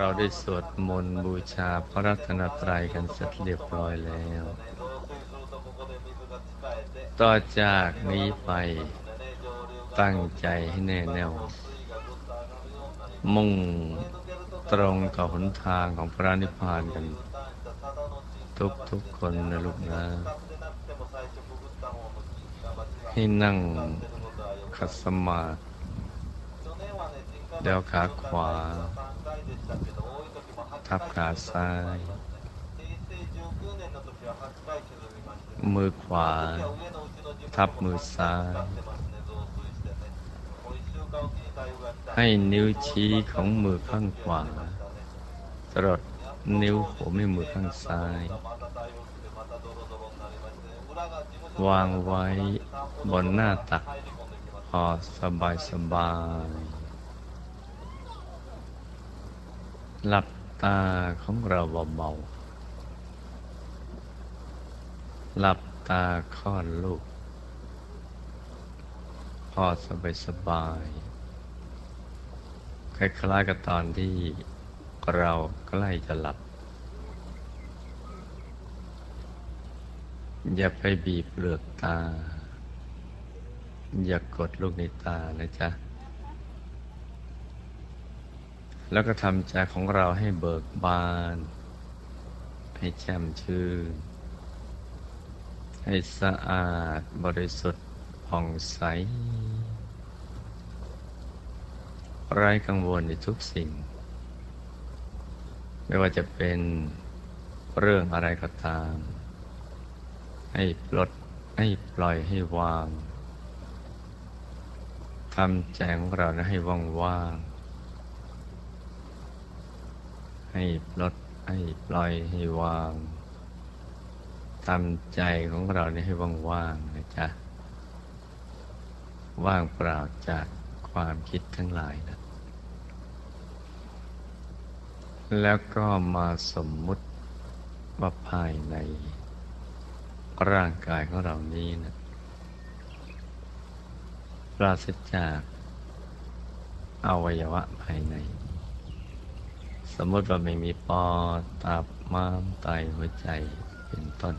เราได้สวดมนต์บูชาพระรัตนตรัยกันเสร็จเรียบร้อยแล้ว ต่อจากนี้ไปตั้งใจให้แน่แน่ว มุ่งตรงกับหนทางของพระนิพพานกัน ทุกทุกคนนะลูกนะ ให้นั่งขัดสมาธิเดี๋ยวขาขวา ทับขาซ้าย มือขวา ทับมือซ้าย ให้นิ้วชี้ของมือข้างขวาตลอดนิ้วหัวแม่มือข้างซ้าย วางไว้บนหน้าตักพอสบายสบาย หลับ ตาของเราเบาๆหลับตาคลอดลูก พอสบายสบายคล้ายๆกับตอนที่เราใกล้จะหลับ อย่าไปบีบเปลือกตา อย่ากกดลูกในตานะจ๊ะ แล้วก็ทำใจของเราให้เบิกบาน ให้แช่มชื่น ให้สะอาดบริสุทธิ์ผ่องใส ไร้กังวลในทุกสิ่ง ไม่ว่าจะเป็นเรื่องอะไรก็ตาม ให้ปลดให้ปล่อยให้วางทำใจของเรานะให้ว่างว่างๆ ให้ปลดให้ปล่อยให้วางทำใจของเราเนี่ยให้ว่างว่างๆนะจ๊ะ ว่างเปล่าจากความคิดทั้งหลายนะแล้วก็มาสมมุติว่าภายใน ร่างกายของเรานี้นะปราศจากอวัยวะภายใน สมมติว่าไม่มีปอดตับม้ามไตหัวใจเป็นต้น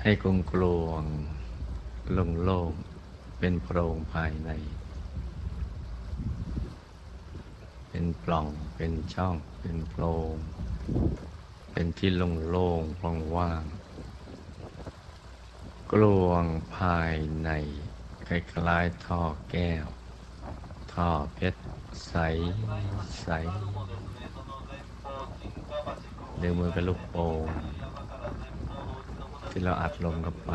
ให้กลงกลวงโล่งเป็นโพรงภายใน เป็นปล่องเป็นช่อง เป็นโพรง เป็นที่โล่งๆว่างกลวงภายในคล้ายๆท่อแก้ว ท่อเพชรใส ใสเดือมือกับลูกโป่งที่เราอัดลมเข้าไป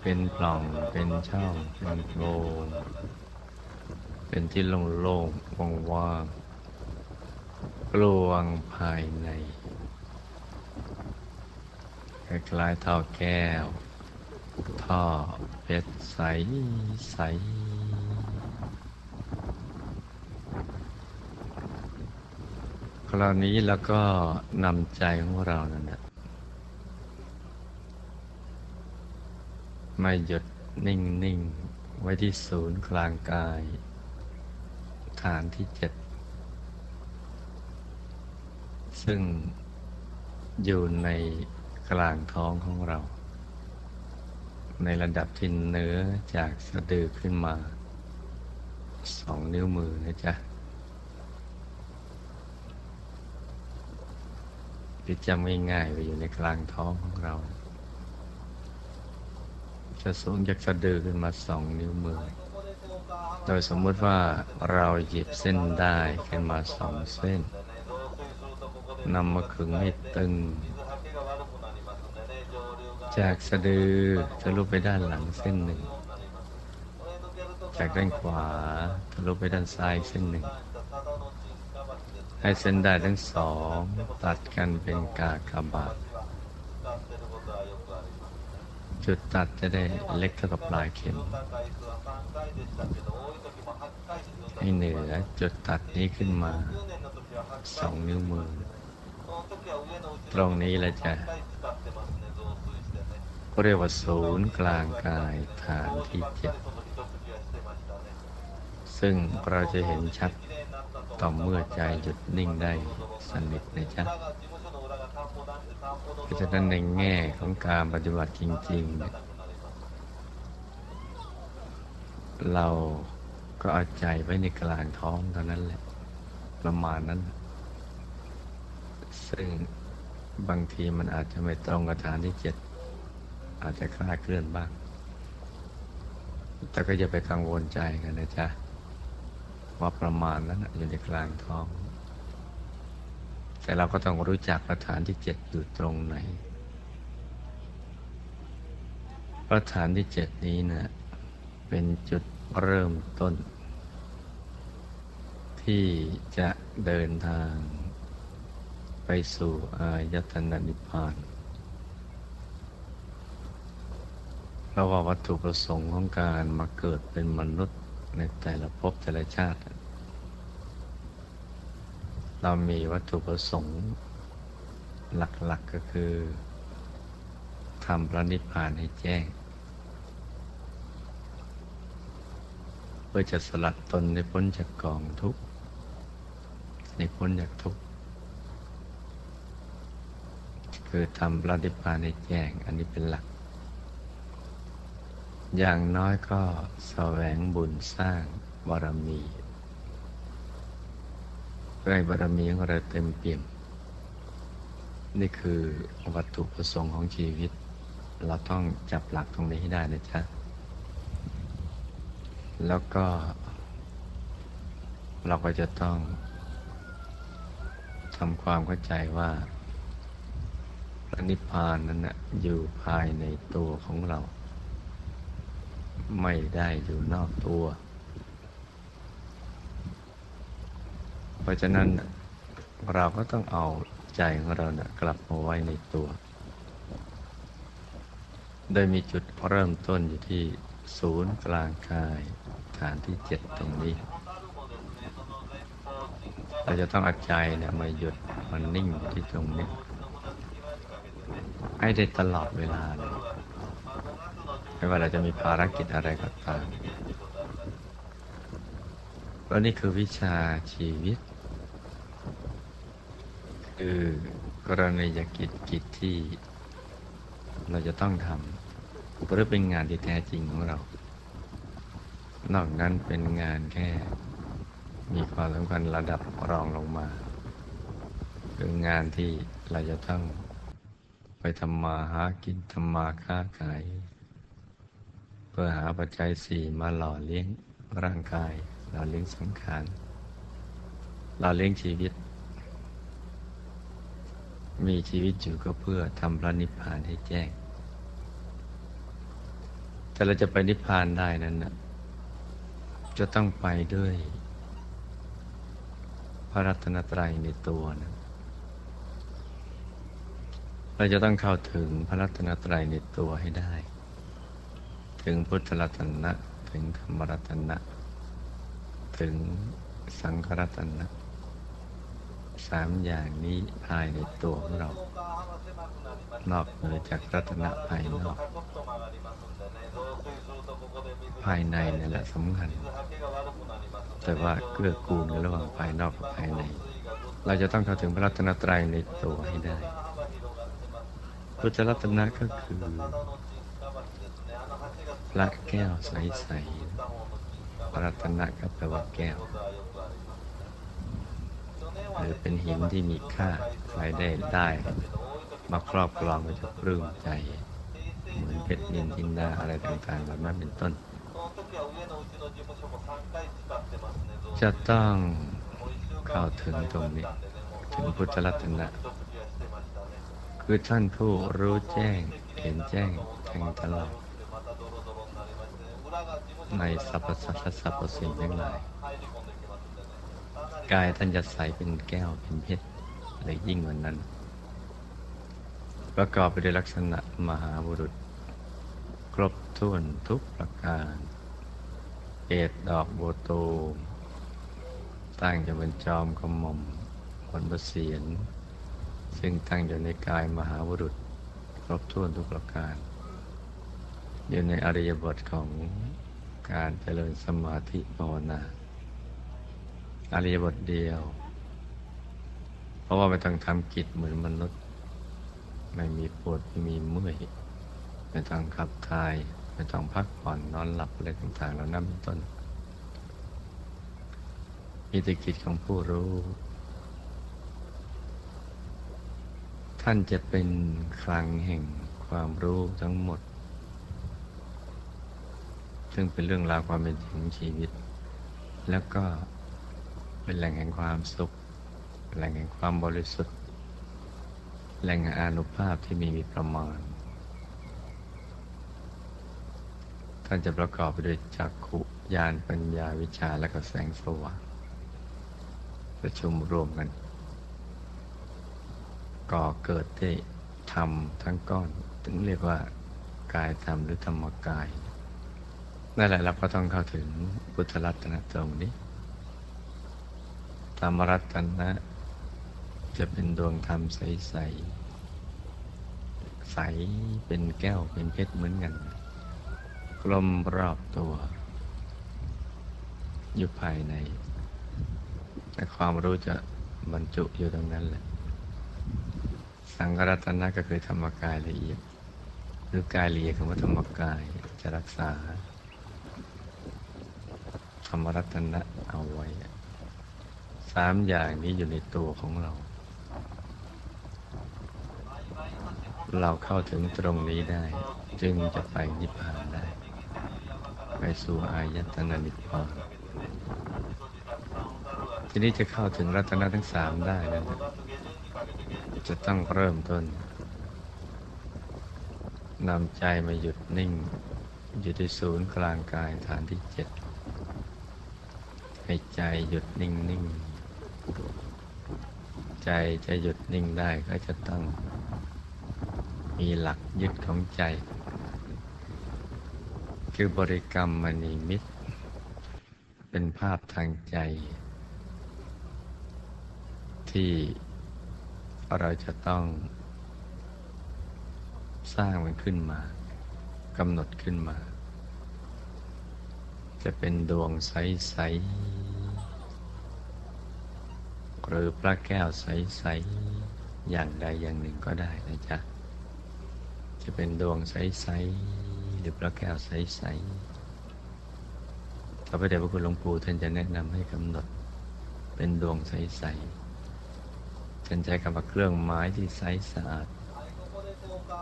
เป็นปล่องเป็นช่องเป็นโพรงเป็นที่โล่งๆว่างๆกลวงภายในคล้ายๆเท่อแก้ว ท่อเพชรใสใสคราวนี้แล้วก็นำใจของเรานั่นแหละไม่หยุดนิ่งๆไว้ที่ศูนย์กลางกาย ฐานที่เจ็ด ซึ่งอยู่ในกลางท้องของเรา ในระดับที่เหนือจากสะดือขึ้นมาสองนิ้วมือนะจ๊ะพิจำง่ายๆไปอยู่ในกลางท้องของเรา จะสูงจากสะดือขึ้นมาสองนิ้วมือ โดยสมมุติว่าเราหยิบเส้นได้ขึ้นมาสองเส้นนำมาขึงให้ตึง จากสะดือทะลุไปด้านหลังเส้นหนึ่ง จากด้านขวาทะลุไปด้านซ้ายเส้นหนึ่ง ให้เส้นได้ทั้งสอง ตัดกันเป็นกากบาท จุดตัดจะได้เล็กเท่ากับปลายเข็ม ให้เหนือจุดตัดนี้ขึ้นมาสองนิ้วมือ ตรงนี้เราจะ เรียกว่าศูนย์กลางกายฐานที่เจ็ดซึ่งเราจะเห็นชัดต่อเมื่อใจหยุดนิ่งได้สนิทนะจ๊ะเพราะฉะนั้นในแง่ของการปฏิบัติจริงๆเนี่ยเราก็เอาใจไว้ในกลางท้องเท่านั้นแหละ ประมาณนั้น ซึ่งบางทีมันอาจจะไม่ตรงกับฐานที่เจ็ด อาจจะคลาดเคลื่อนบ้าง แต่ก็อย่าไปกังวลใจกันนะจ๊ะ ว่าประมาณนั้นอยู่ในกลางท้อง แต่เราก็ต้องรู้จักประฐานที่เจ็ดอยู่ตรงไหน ประฐานที่เจ็ดนี้นะ่ะเป็นจุดเริ่มต้น ที่จะเดินทาง ไปสู่อายตนะนิพพาน เพราะว่าวัตถุประสงค์ของการมาเกิดเป็นมนุษย์ในแต่ละภพแต่ละชาติ เรามีวัตถุประสงค์หลักๆกก็คือทำพระนิพพานให้แจ้ง เพื่อจะสลัดตนในพ้นจากกองทุกข์ในพ้นจากทุกข์คือทำพระนิพพานให้แจ้ง อันนี้เป็นหลัก อย่างน้อยก็แสวงบุญสร้างบารมีเพื่อให้บารมีของเราเต็มเปี่ยม นี่คือวัตถุประสงค์ของชีวิต เราต้องจับหลักตรงนี้ให้ได้นะจ๊ะ แล้วก็ เราก็จะต้องทำความเข้าใจว่าพระนิพพานนั้นนะอยู่ภายในตัวของเรา ไม่ได้อยู่นอกตัว เพราะฉะนั้นเราก็ต้องเอาใจของเรานะกลับมาไว้ในตัว โดยมีจุดเริ่มต้นอยู่ที่ศูนย์กลางกายฐานที่เจ็ดตรงนี้ เราจะต้องเอาใจเนี่ยมาหยุดมันนิ่งที่ตรงนี้ ให้ได้ตลอดเวลาเลย ไม่ว่าเราจะมีภารกิจอะไรก็ตามเพราะนี่คือวิชาชีวิต คือกรณียกิจกิจที่เราจะต้องทำหรือเป็นงานที่แท้จริงของเรา นอกนั้นเป็นงานแค่ มีความสำคัญระดับรองลงมา คืองานที่เราจะต้องไปทำมาหากินทำมาค้าขาย เพื่อหาปัจจัยสี่มาหล่อเลี้ยงร่างกาย หล่อเลี้ยงสังขารหล่อเลี้ยงชีวิต มีชีวิตอยู่ก็เพื่อทำพระนิพพานให้แจ้ง แต่เราจะไปนิพพานได้นั้นนะจะต้องไปด้วย พระรัตนตรัยในตัวนะเราจะต้องเข้าถึงพระรัตนตรัยในตัวให้ได้ ถึงพุทธรัตนะ ถึงธรรมรัตนะ ถึงสังฆรัตนะ สามอย่างนี้ภายในตัวของเรา นอกเหนือจากรัตนะภายนอก ภายในนี่แหละสำคัญ แต่ว่าเกื้อกูลกันระหว่างภายนอกกับภายใน เราจะต้องเข้าถึงพระรัตนตรัยในตัวให้ได้ พุทธรัตนะก็คือ พระแก้วใสๆพระรัตนะก็แปลว่าแก้ว หรือเป็นหินที่มีค่าใครได้ได้ มาครอบครองก็จะปลื้มใจ เหมือนเพชรนินทินดาอะไรต่างๆแบบนั้นเป็นต้น จะต้องเข้าถึงตรงนี้ ถึงพุทธรัตนะคือท่านผู้รู้แจ้ง เห็นแจ้งแทงตลอด ในสรรพสัตว์และสรรพสิ่งทั้งหลาย กายท่านจะใสเป็นแก้วเป็นเพชรหรือยิ่งกว่านั้น ประกอบไปด้วยลักษณะมหาบุรุษ ครบถ้วนทุกประการ เอดดอกโบตูมตั้งอยู่บนจอมกระหม่อมบนประเสียน ซึ่งตั้งอยู่ในกายมหาบุรุษ ครบถ้วนทุกประการ อยู่ในอริยบทของ การเจริญสมาธิภาวนาอริยบทเดียว เพราะว่าไม่ต้องทำกิจเหมือนมนุษย์ ไม่มีปวดไม่มีเมื่อยไม่ต้องขับถ่าย ไม่ต้องพักผ่อนนอนหลับอะไรต่างๆเหล่านั้นเป็นต้นมีแต่กิจของผู้รู้ ท่านจะเป็นคลังแห่งความรู้ทั้งหมด ซึ่งเป็นเรื่องราวความเป็นจริงชีวิต แล้วก็เป็นแหล่งแห่งความสุข แหล่งแห่งความบริสุทธิ์ แหล่งแห่งอานุภาพที่มีมีประมาณ ท่านจะประกอบไปด้วยจักขุญาณปัญญาวิชาและก็แสงสว่างประชุมรวมกัน ก่อเกิดได้ธรรมทั้งก้อน ถึงเรียกว่ากายธรรมหรือธรรมกาย นั่นแหละเราก็ต้องเข้าถึงพุทธรัตนตรงนี้ธรรมรัตนะ จะเป็นดวงธรรมใสใสๆใสเป็นแก้วเป็นเพชรเหมือนกัน กลมรอบตัว อยู่ภายใน แต่ความรู้จะบรรจุอยู่ตรงนั้นแหละ สังฆรัตนะก็คือธรรมกายละเอียด หรือกายละเอียดคำว่าธรรมกายจะรักษา รรมรัตนะเอาไว้ สามอย่างนี้อยู่ในตัวของเรา เราเข้าถึงตรงนี้ได้ จึงจะไปนิพพานได้ ไปสู่อายตนะนิพพานทีนี้จะเข้าถึงรัตนะทั้งสามได้แล้นจะต้องเริ่มต้นนำใจมาหยุดนิ่ง อยู่ที่ศูนย์กลางกายฐานที่เจ็ด ให้ใจหยุดนิ่งนิ่งใจจะหยุดนิ่งได้ก็จะต้อง มีหลักยึดของใจ คือบริกรรมมณีมิตร เป็นภาพทางใจ ที่เราจะต้อง สร้างมันขึ้นมากำหนดขึ้นมา จะเป็นดวงใส ๆ หรือพระแก้วใส ๆ อย่างใดอย่างหนึ่งก็ได้นะจ๊ะ จะเป็นดวงใส ๆ หรือพระแก้วใส ๆ พระพุทธพระคุณหลวงปู่ท่านจะแนะนำให้กำหนด เป็นดวงใส ๆ ท่านใช้คำว่าเครื่องไม้ที่ใสสะอาด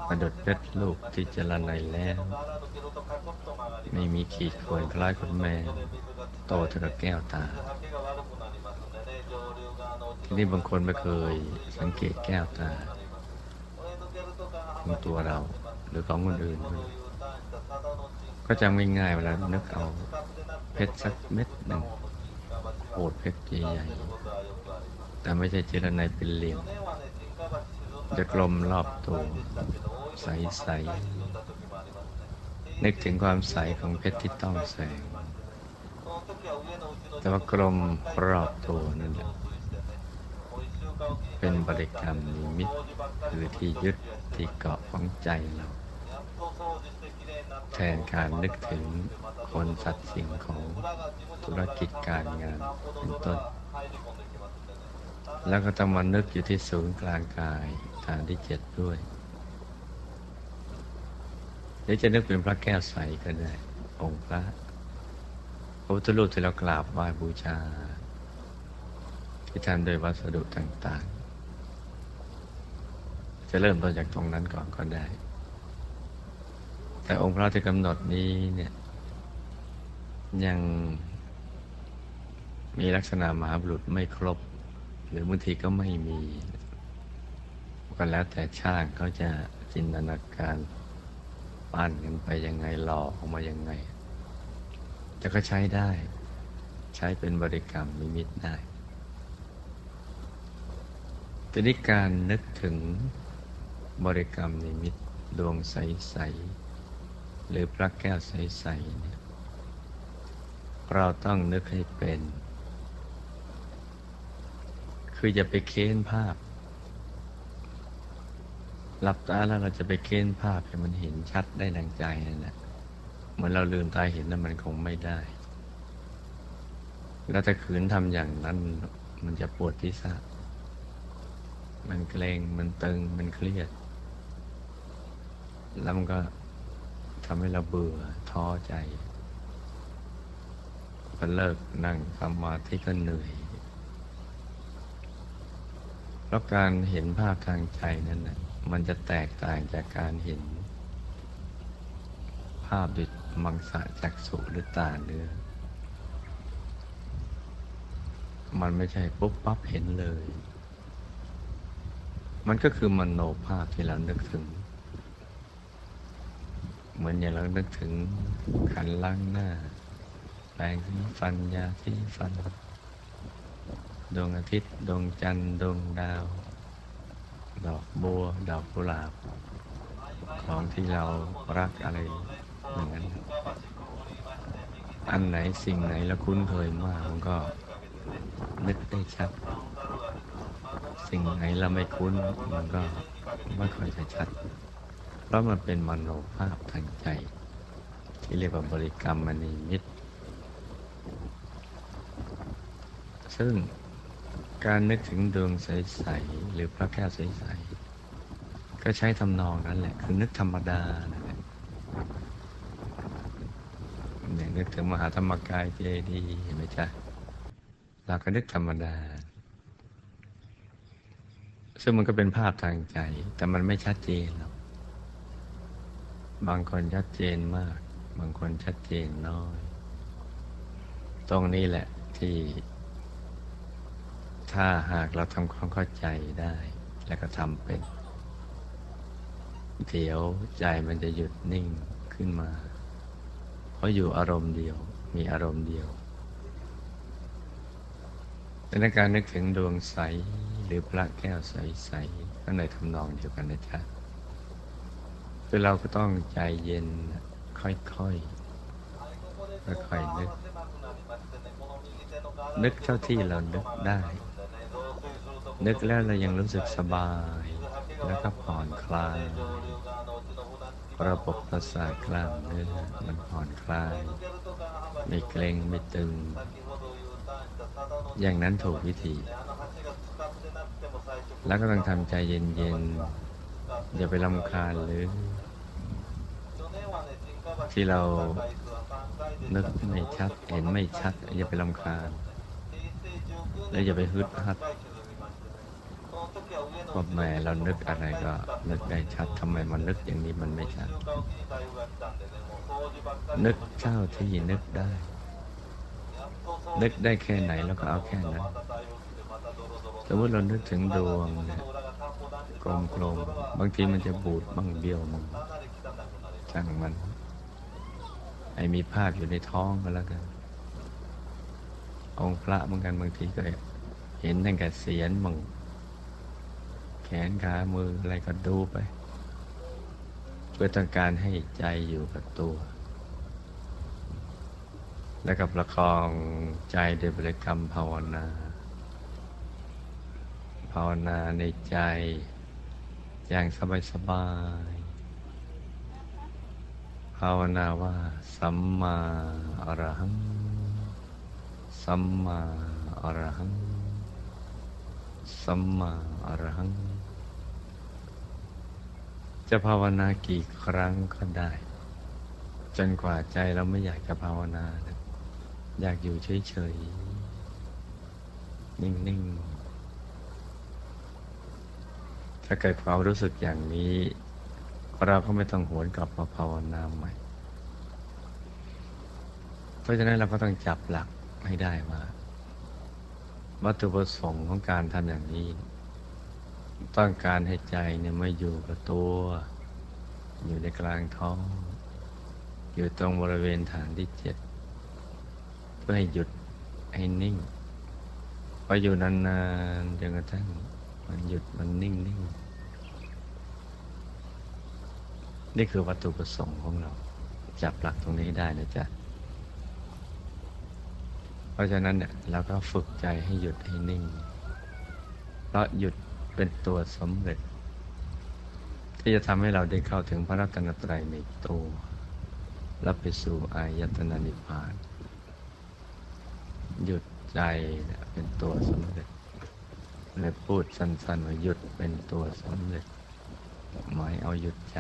ประดุดเพชรลูกที่เจรไนแล้ว ไม่มีขีดข่วนคล้ายคนแม่ โตเท่ากับแก้วตา นี้บางคนไม่เคยสังเกตแก้วตาของตัวเรา หรือของคนอื่นด้วยก็จำง่ายๆเวลานึกเอาเพชรสักเม็ดหนึ่งโอดเพชรใหญ่ๆแต่ไม่ใช่เจรไนเป็นเหลี่ยมจะกลมรอบตัวใสๆนึกถึงความใสของเพชรที่ต้องแสง แต่ว่ากลมรอบตัวนั่นแหละ เป็นบริกรรมนิมิตคือที่ยึดที่เกาะของใจเรา แทนการนึกถึงคนสัตว์สิ่งของธุรกิจการงานเป็นต้น แล้วก็ต้องมานึกอยู่ที่ศูนย์กลางกายฐานที่เจ็ดด้วยหรือจะนึกเป็นพระแก้วใสก็ได้ องค์พระพระพุทธรูปที่เรากราบไหว้บูชา ที่ทำโดยวัสดุต่าง จะเริ่มต้นจากตรงนั้นก่อนก็ได้ แต่องค์พระที่กำหนดนี้เนี่ย ยังมีลักษณะมหาบุรุษไม่ครบ หรือบางทีก็ไม่มี ก็แล้วแต่ช่างเขาจะจินตนาการปั้นกันไปยังไงหล่อออกมายังไง แต่ก็ใช้ได้ ใช้เป็นบริกรรมมิมิตได้ทีนี้การนึกถึง บริกรรมนิมิตดวงใส ๆ หรือพระแก้วใสๆเนี่ยเราต้องนึกให้เป็น คืออย่าไปเค้นภาพ หลับตาแล้วเราจะไปเค้นภาพให้มันเห็นชัดได้ดังใจนั่นแหละเหมือนเราลืมตาเห็นนั้นมันคงไม่ได้ แล้วถ้าขืนทำอย่างนั้นมันจะปวดที่ษะมันเกรงมันตึงมันเครียด แล้วมันก็ทำให้เราเบื่อท้อใจพอเลิกนั่งสมาธิก็เหนื่อยเพราะการเห็นภาพทางใจนั้นนะมันจะแตกต่างจากการเห็น ภาพด้วยมังสะจักสุหรือตาเนื้อ มันไม่ใช่ปุ๊บปั๊บเห็นเลย มันก็คือมโนภาพที่เรานึกถึง เหมือนอย่างเรานึกถึงขันล้างหน้า แปรงสีฟันยาสีฟัน ดวงอาทิตย์ ดวงจันทร์ ดวงดาว ดอกบัว ดอกกุหลาบ ของที่เรารักอะไรอย่างนั้น อันไหนสิ่งไหนเราคุ้นเคยมากมันก็นึกได้ชัด สิ่งไหนเราไม่คุ้นมันก็ไม่ค่อยจะชัด ราะมันเป็นมโนภาพทางใจ ที่เรียกว่าบริกรรมมณีมิตร ซึ่งการนึกถึงดวงใส ๆ หรือพระแก้วใส ๆ ก็ใช้ทำนองนั้นแหละ คือนึกธรรมดานั่นแหละเนี่ยนึกถึงมหาธรรมกายเจดีย์เห็นไหมจ๊ะเราก็นึกธรรมดา ซึ่งมันก็เป็นภาพทางใจ แต่มันไม่ชัดเจนหรอก บางคนชัดเจนมาก บางคนชัดเจนน้อย ตรงนี้แหละที่ ถ้าหากเราทำความเข้าใจได้ แล้วก็ทำเป็น เดี๋ยวใจมันจะหยุดนิ่งขึ้นมา เพราะอยู่อารมณ์เดียว มีอารมณ์เดียวแต่ในการนึกถึงดวงใส หรือพระแก้วใสๆก็ในทำนองเดียวกันนะจ๊ะ คือเราก็ต้องใจเย็นค่อยๆค่อยๆนึก นึกเท่าที่เรานึกได้ นึกแล้วเรายังรู้สึกสบาย แล้วก็ผ่อนคลาย ระบบประสาทกล้ามเนื้อมันผ่อนคลาย ไม่เกร็งไม่ตึง อย่างนั้นถูกวิธี แล้วก็ต้องทำใจเย็นๆอย่าไปลำคาญหรือ ที่เรานึกไม่ชัดเห็นไม่ชัด อย่าไปลำคาญแล้วอย่าไปฮึดฮัดว่าแหม่เรานึกอะไรก็นึกได้ชัดทำไมมันนึกอย่างนี้มันไม่ชัด นึกเท่าที่นึกได้ นึกได้แค่ไหนเราก็เอาแค่นั้นสมมติเรานึกถึงดวงกลมๆบางทีมันจะบูดบ้างเบี้ยวบ้างช่างมัน ไอ้มีภาพอยู่ในท้องก็แล้วกัน องค์พระเหมือนกันบางทีก็เห็นตั้งแต่เสียนมึงแขนขามืออะไรก็ดูไป เพื่อต้องการให้ใจอยู่กับตัว แล้วกับประคองใจด้วยบริกรรมภาวนา ภาวนาในใจอย่างสบายๆภายาวนาว่า สัมมาอรหัง สัมมาอรหัง สัมมาอรหัง จะภาวนากี่ครั้งก็ได้ จนกว่าใจเราไม่อยากจะภาวนา อยากอยู่เฉยๆ นิ่งๆ ถ้าเกิดความรู้สึกอย่างนี้ เราก็ไม่ต้องหวนกลับมาภาวนาใหม่ เพราะฉะนั้นเราก็ต้องจับหลักให้ได้ว่า วัตถุประสงค์ของการทำอย่างนี้ ต้องการให้ใจเนี่ยไม่อยู่กับตัว อยู่ในกลางท้อง อยู่ตรงบริเวณฐานที่เจ็ดเพื่อให้หยุดให้นิ่งพออยู่นานๆจนกระทั่งมันหยุดมันนิ่งนิ่ง นี่คือวัตถุประสงค์ของเราจับหลักตรงนี้ได้นะจ๊ะ เพราะฉะนั้นเนี่ยเราก็ฝึกใจให้หยุดให้นิ่ง เพราะหยุดเป็นตัวสำเร็จ ที่จะทำให้เราได้เข้าถึงพระรัตนตรัยในตัวและไปสู่อายตนะนิพพาน หยุดใจเนี่ยเป็นตัวสำเร็จเลยพูดสั้นๆว่าหยุดเป็นตัวสำเร็จหมายเอาหยุดใจ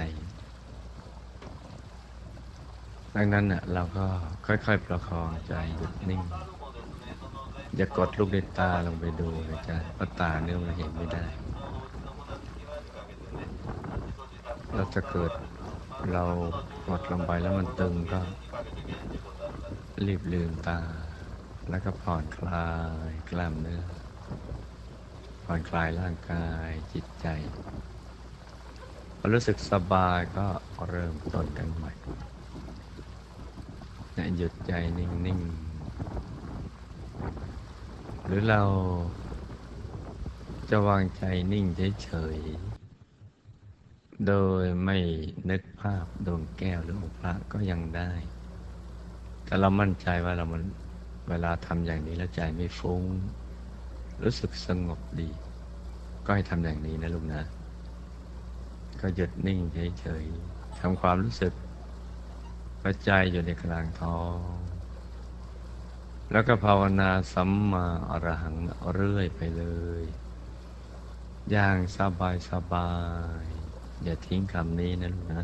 ดังนั้นน่ะเราก็ค่อยๆประคองใจหยุดนิ่ง อย่ากดลูกในตาลงไปดูนะจ๊ะเพราะตาเนี่ยมันเห็นไม่ได้ เราจะเกิดเรากดลงไปแล้วมันตึงก็ รีบลืมตา แล้วก็ผ่อนคลายกล้ามเนื้อ ผ่อนคลายร่างกายจิตใจพอรู้สึกสบายก็เริ่มต้นกันใหม่ นี่ยหยุดใจนิ่งๆ หรือเราจะวางใจนิ่งเฉยๆ โดยไม่นึกภาพดวงแก้วหรือองค์พระก็ยังได้ แต่เรามั่นใจว่าเรามันเวลาทำอย่างนี้แล้วใจไม่ฟุ้ง รู้สึกสงบดี ก็ให้ทำอย่างนี้นะลูกนะ ก็หยุดนิ่งเฉยๆทำความรู้สึก ว่าใจอยู่ในกลางท้อง แล้วก็ภาวนาสัมมาอรหังเรื่อยไปเลย อย่างสบายสบาย อย่าทิ้งคำนี้นะลูกนะ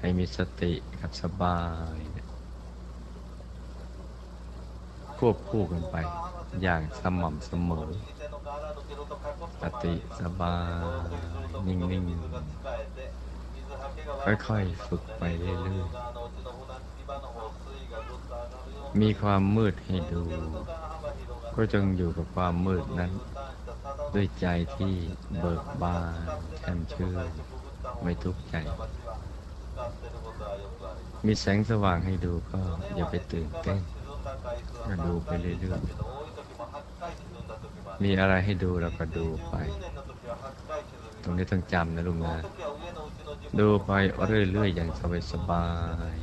ให้มีสติกับสบายเนี่ยควบคู่กันไป อย่างสม่ำเสมอสติสบาย นิ่งๆ ค่อยๆ ฝึกไปเรื่อยๆ มีความมืดให้ดู ก็จงอยู่กับความมืดนั้น ด้วยใจที่เบิกบานแช่มชื่นไม่ทุกข์ใจ มีแสงสว่างให้ดูก็อย่าไปตื่นเต้นก็ดูไปเรื่อยๆ มีอะไรให้ดูเราก็ดูไป ตรงนี้ต้องจำนะลุงนะ ดูไปเรื่อยๆอย่างสบาย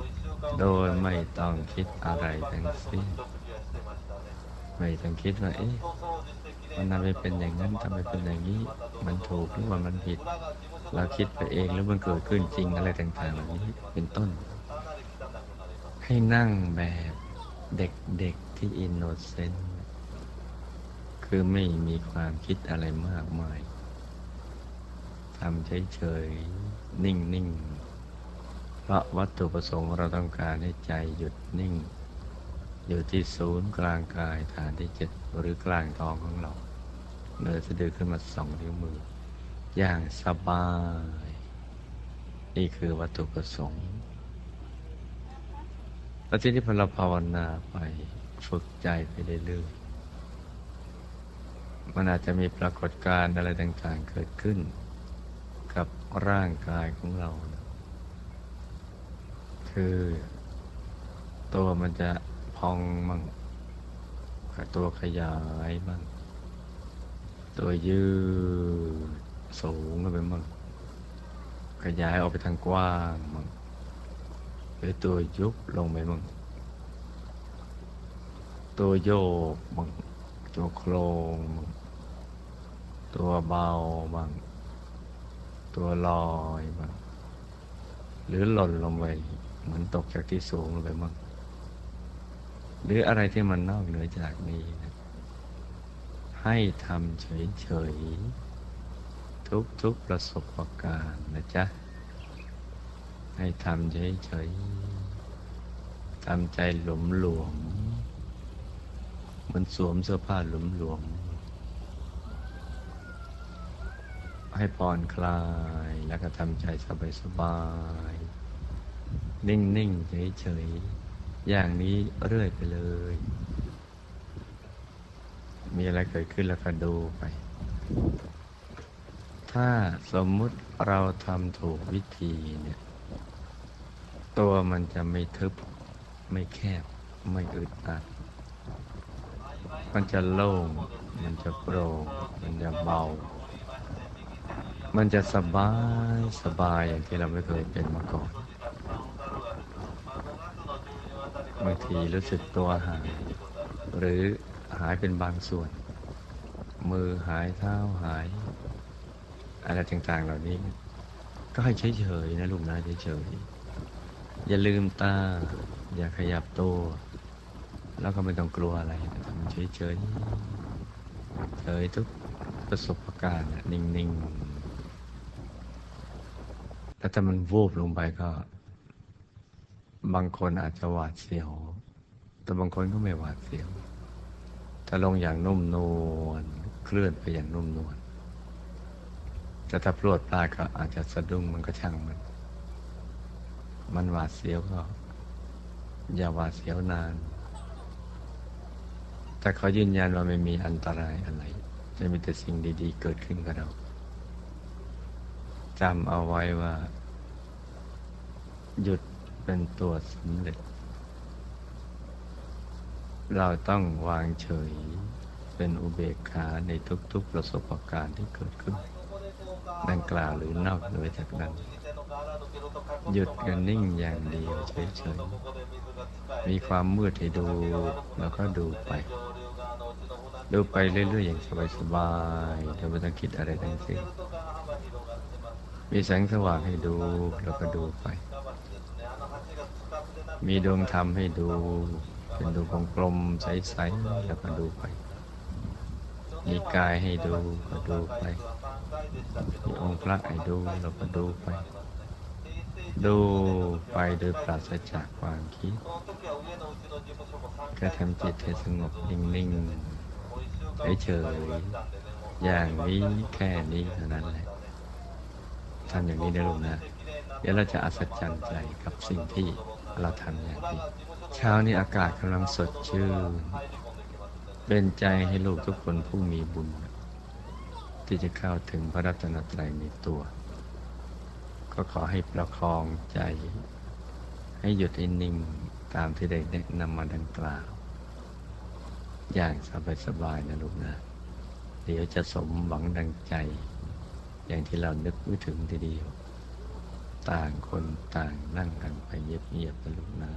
ๆ โดยไม่ต้องคิดอะไรทั้งสิ้น ไม่ต้องคิดว่าเอ๊ะมันทำไมเป็นอย่างนั้นทำไมเป็นอย่างนี้ มันถูกหรือว่ามันผิด เราคิดไปเองแล้วมันเกิดขึ้นจริงอะไรต่างๆเหล่านี้เป็นต้น ให้นั่งแบบเด็กๆที่อินโนเซนต์คือไม่มีความคิดอะไรมากมายทำเฉยๆ นิ่งๆเพราะวัตถุประสงค์เราต้องการให้ใจหยุดนิ่ง อยู่ที่ศูนย์กลางกายฐานที่เจ็ดหรือกลางท้องของเราเนื้อสะดือขึ้นมาสองนิ้วมือ อย่างสบาย นี่คือวัตถุประสงค์แล้วทีนี้พอเราภาวนาไปฝึกใจไปเรื่อยๆมันอาจจะมีปรากฏการณ์อะไรต่างๆเกิดขึ้น ร่างกายของเรานะคือตัวมันจะพองมั่งตัวขยายมั่งตัวยืดสูงขึ้นไปมั่งขยายออกไปทางกว้างมั่งหรือตัวยุบลงไปมั่งตัวโยกมั่งตัวโครงมั่งตัวเบามั่ง ตัวลอยมั่งหรือหล่นลงไปเหมือนตกจากที่สูงลงไปมั่งหรืออะไรที่มันนอกเหนือจากนี้นะให้ทำเฉยๆทุกๆประสบการณ์นะจ๊ะ ให้ทำเฉยๆทำใจหลวมหลวมๆมันสวมเสื้อผ้าหลวมหลวมๆ ให้ผ่อนคลายแล้วก็ทำใจสบายๆนิ่งๆเฉยๆอย่างนี้เรื่อยไปเลย มีอะไรเกิดขึ้นแล้วก็ดูไป ถ้าสมมุติเราทำถูกวิธีเนี่ย ตัวมันจะไม่ทึบ ไม่แคบ ไม่อึดอัด มันจะโล่ง มันจะโปร่ง มันจะเบา มันจะสบายสบายอย่างที่เราไม่เคยเป็นมาก่อน บางทีรู้สึกตัวหาย หรือหายเป็นบางส่วน มือหายเท้าหาย อะไรต่างๆเหล่านี้ ก็ให้เฉยๆนะลูกนะเฉยๆอย่าลืมตา อย่าขยับตัว แล้วก็ไม่ต้องกลัวอะไรทำเฉยเฉยๆเฉยทุกประสบการณ์นิ่งๆ แล้วถ้ามันวูบลงไปก็ บางคนอาจจะหวาดเสียว แต่บางคนก็ไม่หวาดเสียวถ้าลงอย่างนุ่มนวลเคลื่อนไปอย่างนุ่มนวลแต่ถ้าพรวดพลาดก็อาจจะสะดุ้งมันก็ช่างมัน มันหวาดเสียวก็ อย่าหวาดเสียวนาน แต่เขายืนยันว่าไม่มีอันตรายอะไรจะมีแต่สิ่งดี ๆ เกิดขึ้นกับเรา จำเอาไว้ว่า หยุดเป็นตัวสำเร็จ เราต้องวางเฉยเป็นอุเบกขาในทุกๆประสบการณ์ที่เกิดขึ้น ดังกล่าวหรือนอกเหนือจากนั้น หยุดกันนิ่งอย่างเดียวเฉยๆ มีความมืดให้ดูแล้วก็ดูไป ดูไปเรื่อยๆอย่างสบายๆโดยไม่ต้องคิดอะไรทั้งสิ้น มีแสงสว่างให้ดูแล้วก็ดูไป มีดวงธรรมให้ดู เป็นดวงกลมๆใสๆแล้วก็ดูไป มีกายให้ดูก็ดูไป มีองค์พระให้ดูแล้วก็ดูไป ดูไปโดยปราศจากความคิดก็ทำจิตให้สงบนิ่งๆเฉยๆอย่างนี้แค่นี้เท่านั้นแหละ ทำอย่างนี้ได้ลูกนะ เดี๋ยวเราจะอัศจรรย์ใจกับสิ่งที่เราทำอย่างนี้ เช้านี้อากาศกำลังสดชื่น เป็นใจให้ลูกทุกคนผู้มีบุญ ที่จะเข้าถึงพระรัตนตรัยในตัว ก็ขอให้ประคองใจ ให้หยุดให้นิ่งตามที่ได้แนะนำมาดังกล่าว อย่างสบายๆนะลูกนะ เดี๋ยวจะสมหวังดังใจ อย่างที่เรานึกไม่ถึงทีเดียว ต่างคนต่างนั่งกันไปเงียบๆนะลูกนะ